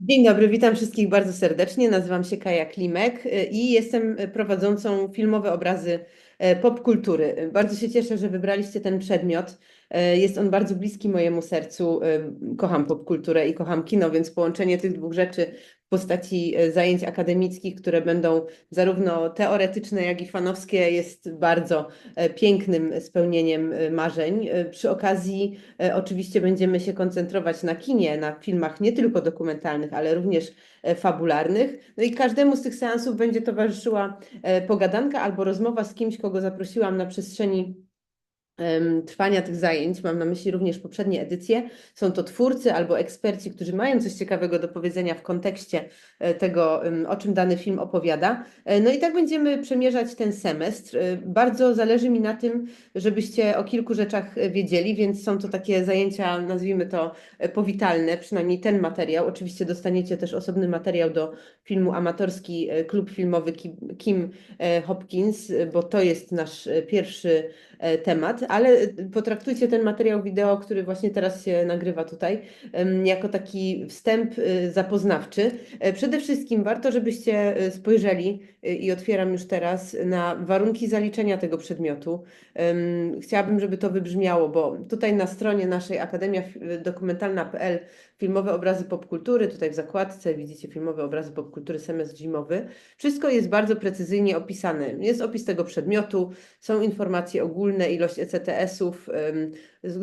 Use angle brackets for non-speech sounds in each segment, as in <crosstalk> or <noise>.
Dzień dobry, witam wszystkich bardzo serdecznie. Nazywam się Kaja Klimek y, i jestem prowadzącą filmowe obrazy e, popkultury. Bardzo się cieszę, że wybraliście ten przedmiot. E, Jest on bardzo bliski mojemu sercu. E, Kocham popkulturę i kocham kino, więc połączenie tych dwóch rzeczy w postaci e, zajęć akademickich, które będą zarówno teoretyczne, jak i fanowskie, jest bardzo pięknym spełnieniem marzeń. Przy okazji oczywiście będziemy się koncentrować na kinie, na filmach nie tylko dokumentalnych, ale również fabularnych. No i każdemu z tych seansów będzie towarzyszyła pogadanka albo rozmowa z kimś, kogo zaprosiłam na przestrzeni trwania tych zajęć, mam na myśli również poprzednie edycje, są to twórcy albo eksperci, którzy mają coś ciekawego do powiedzenia w kontekście e, tego, o czym dany film opowiada. E, No i tak będziemy przemierzać ten semestr. E, Bardzo zależy mi na tym, żebyście o kilku rzeczach wiedzieli, więc są to takie zajęcia, nazwijmy to powitalne, przynajmniej ten materiał. Oczywiście dostaniecie też osobny materiał do filmu Amatorski Klub Filmowy Kim, Hopkins, bo to jest nasz pierwszy temat, ale e, potraktujcie ten materiał wideo, który właśnie teraz się nagrywa tutaj, jako taki wstęp e, zapoznawczy. E, Przede wszystkim warto, żebyście e, spojrzeli e, i otwieram już teraz na warunki zaliczenia tego przedmiotu. Chciałabym, żeby to wybrzmiało, bo tutaj na stronie naszej Akademia Dokumentalna.pl filmowe obrazy popkultury, tutaj w zakładce widzicie filmowe obrazy popkultury semestr zimowy. Wszystko jest bardzo precyzyjnie opisane. Jest opis tego przedmiotu, są informacje ogólne, ilość ECTS-ów,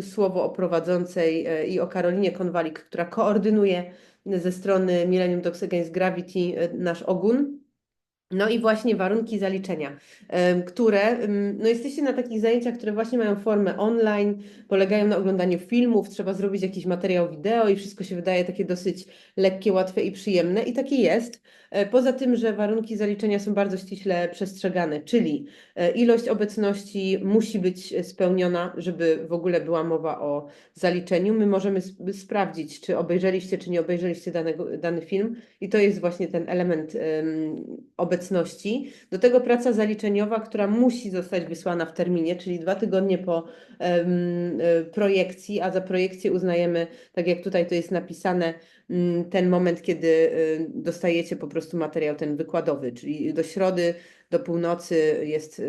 słowo o prowadzącej e, i o Karolinie Konwalik, która koordynuje ze strony Millennium Dogs Against Gravity e, nasz ogun. No i właśnie warunki zaliczenia, które, no jesteście na takich zajęciach, które właśnie mają formę online, polegają na oglądaniu filmów, trzeba zrobić jakiś materiał wideo i wszystko się wydaje takie dosyć lekkie, łatwe i przyjemne i takie jest. E, Poza tym, że warunki zaliczenia są bardzo ściśle przestrzegane, czyli e, ilość obecności musi być spełniona, żeby w ogóle była mowa o zaliczeniu. My możemy sp- sprawdzić, czy obejrzeliście, czy nie obejrzeliście danego, dany film i to jest właśnie ten element em, obecności. Do tego praca zaliczeniowa, która musi zostać wysłana w terminie, czyli dwa tygodnie po e, projekcji, a za projekcję uznajemy, tak jak tutaj to jest napisane, mm, ten moment, kiedy y, dostajecie po prostu materiał ten wykładowy, czyli do środy, do północy jest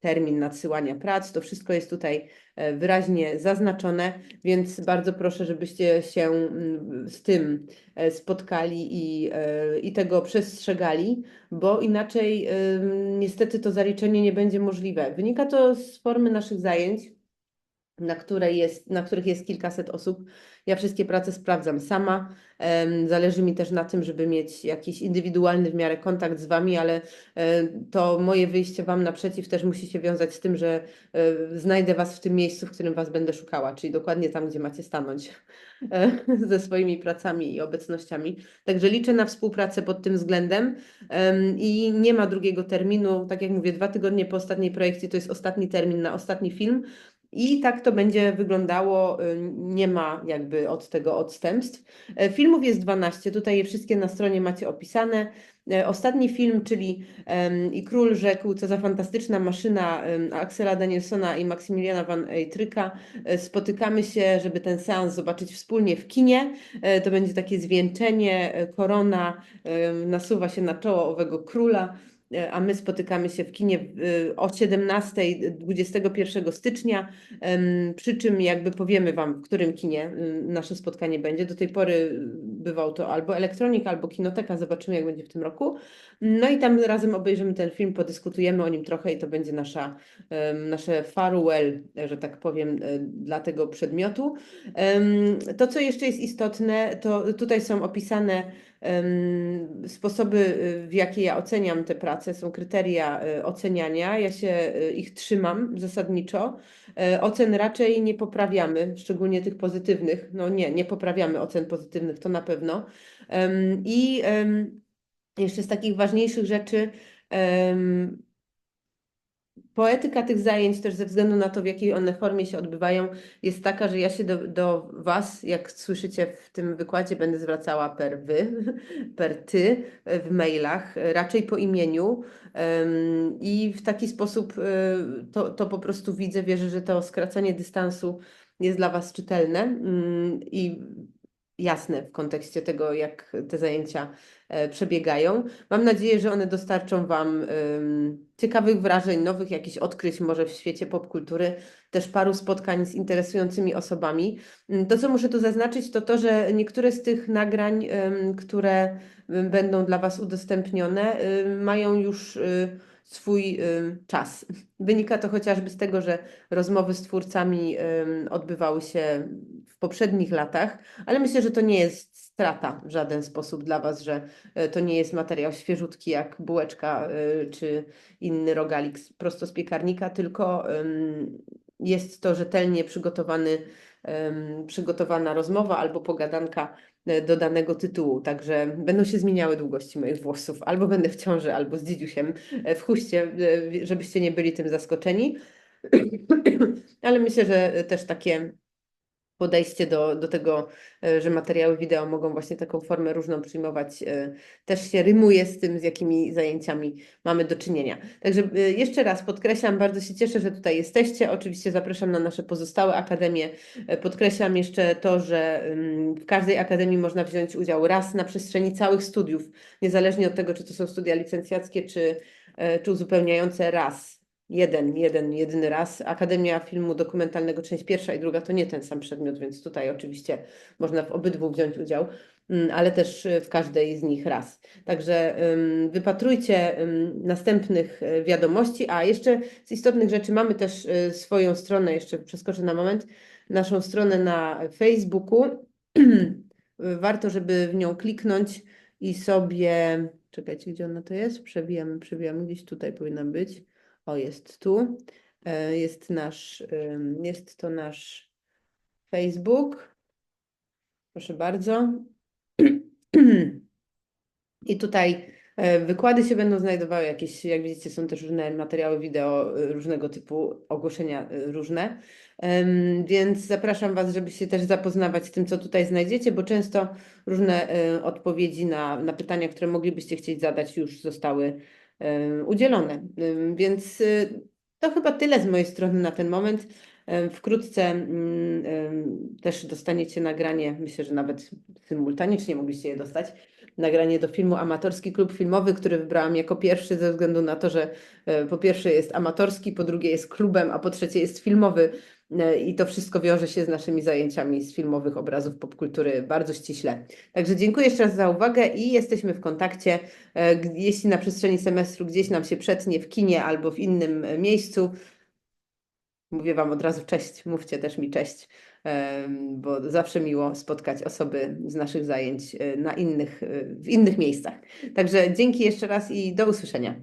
termin nadsyłania prac. To wszystko jest tutaj e, wyraźnie zaznaczone, więc bardzo proszę, żebyście się z tym e, spotkali i, e, i tego przestrzegali, bo inaczej niestety to zaliczenie nie będzie możliwe. Wynika to z formy naszych zajęć na, której jest, na których jest kilkaset osób. Ja wszystkie prace sprawdzam sama. Zależy mi też na tym, żeby mieć jakiś indywidualny w miarę kontakt z Wami, ale e, to moje wyjście Wam naprzeciw też musi się wiązać z tym, że e, znajdę Was w tym miejscu, w którym Was będę szukała, czyli dokładnie tam, gdzie macie stanąć <laughs> e, ze swoimi pracami i obecnościami. Także liczę na współpracę pod tym względem em, i nie ma drugiego terminu. Tak jak mówię, dwa tygodnie po ostatniej projekcji to jest ostatni termin na ostatni film. I tak to będzie wyglądało. y, Nie ma jakby od tego odstępstw. E, Filmów jest 12. Tutaj je wszystkie na stronie macie opisane. E, Ostatni film, czyli I Król rzekł, co za fantastyczna maszyna Axela Danielsona i Maksymiliana van Eytryka. E, Spotykamy się, żeby ten seans zobaczyć wspólnie w kinie. To będzie takie zwieńczenie, korona nasuwa się na czoło owego króla a my spotykamy się w kinie y, o 17, 21 stycznia, przy czym jakby powiemy Wam, w którym kinie y, nasze spotkanie będzie. Do tej pory bywał to albo elektronik, albo kinoteka, zobaczymy jak będzie w tym roku. No i tam razem obejrzymy ten film, podyskutujemy o nim trochę i to będzie nasza, nasze farewell, że tak powiem, e, dla tego przedmiotu. To, co jeszcze jest istotne, to tutaj są opisane sposoby, y, w jakie ja oceniam te prace, są kryteria y, oceniania. Ja się y, ich trzymam zasadniczo. E, Ocen raczej nie poprawiamy, szczególnie tych pozytywnych. No nie, nie poprawiamy ocen pozytywnych, to na pewno. I jeszcze z takich ważniejszych rzeczy, Poetyka tych zajęć, też ze względu na to, w jakiej one formie się odbywają, jest taka, że ja się do, do Was, jak słyszycie w tym wykładzie, będę zwracała per Wy, <laughs> per Ty w mailach, raczej po imieniu. I w taki sposób e, to, to po prostu widzę, wierzę, że to skracanie dystansu jest dla Was czytelne. mm, I jasne w kontekście tego, jak te zajęcia przebiegają. Mam nadzieję, że one dostarczą Wam ciekawych wrażeń, nowych jakichś odkryć może w świecie popkultury, też paru spotkań z interesującymi osobami. Mm, To, co muszę tu zaznaczyć, to to, że niektóre z tych nagrań, które będą dla Was udostępnione, mają już y, swój czas. <laughs> Wynika to chociażby z tego, że rozmowy z twórcami odbywały się w poprzednich latach, ale myślę, że to nie jest strata w żaden sposób dla Was, że e, to nie jest materiał świeżutki jak bułeczka e, czy inny rogalik prosto z piekarnika, tylko jest to rzetelnie przygotowany, przygotowana rozmowa albo pogadanka e, do danego tytułu. Także będą się zmieniały długości moich włosów. Albo będę w ciąży, albo z dzidziusiem w chuście, e, żebyście nie byli tym zaskoczeni. <clears throat> Ale myślę, że też takie podejście do, do tego, e, że materiały wideo mogą właśnie taką formę różną przyjmować, e, też się rymuje z tym, z jakimi zajęciami mamy do czynienia. Także e, jeszcze raz podkreślam, bardzo się cieszę, że tutaj jesteście. Oczywiście zapraszam na nasze pozostałe akademie. Podkreślam jeszcze to, że ym, w każdej akademii można wziąć udział raz na przestrzeni całych studiów, niezależnie od tego, czy to są studia licencjackie, czy, czy uzupełniające raz. Jeden, jeden, jedyny raz. Akademia Filmu Dokumentalnego, część pierwsza i druga to nie ten sam przedmiot, więc tutaj oczywiście można w obydwu wziąć udział, mm, ale też y, w każdej z nich raz. Także wypatrujcie następnych y, wiadomości, a jeszcze z istotnych rzeczy mamy też y, swoją stronę, jeszcze przeskoczę na moment, naszą stronę na Facebooku. <clears throat> Warto, żeby w nią kliknąć i sobie, czekajcie, gdzie ona to jest? Przebijamy, przebijamy, gdzieś tutaj powinna być. O, jest tu. E, Jest nasz, jest to nasz Facebook. Proszę bardzo. <clears throat> I tutaj e, wykłady się będą znajdowały, jakieś, jak widzicie, są też różne materiały wideo, e, różnego typu ogłoszenia różne. Więc zapraszam Was, żeby się też zapoznawać z tym, co tutaj znajdziecie, bo często różne odpowiedzi na, na pytania, które moglibyście chcieć zadać, już zostały udzielone. Em, Więc e, to chyba tyle z mojej strony na ten moment. Wkrótce mm, też dostaniecie nagranie, myślę, że nawet symultanicznie mogliście je dostać, nagranie do filmu Amatorski Klub Filmowy, który wybrałam jako pierwszy ze względu na to, że po pierwsze jest amatorski, po drugie jest klubem, a po trzecie jest filmowy. E, I to wszystko wiąże się z naszymi zajęciami z filmowych obrazów popkultury bardzo ściśle. Także dziękuję jeszcze raz za uwagę i jesteśmy w kontakcie. E, Jeśli na przestrzeni semestru gdzieś nam się przetnie w kinie albo w innym e, miejscu, mówię Wam od razu cześć, mówcie też mi cześć, bo zawsze miło spotkać osoby z naszych zajęć na innych, w innych miejscach. Także dzięki jeszcze raz i do usłyszenia.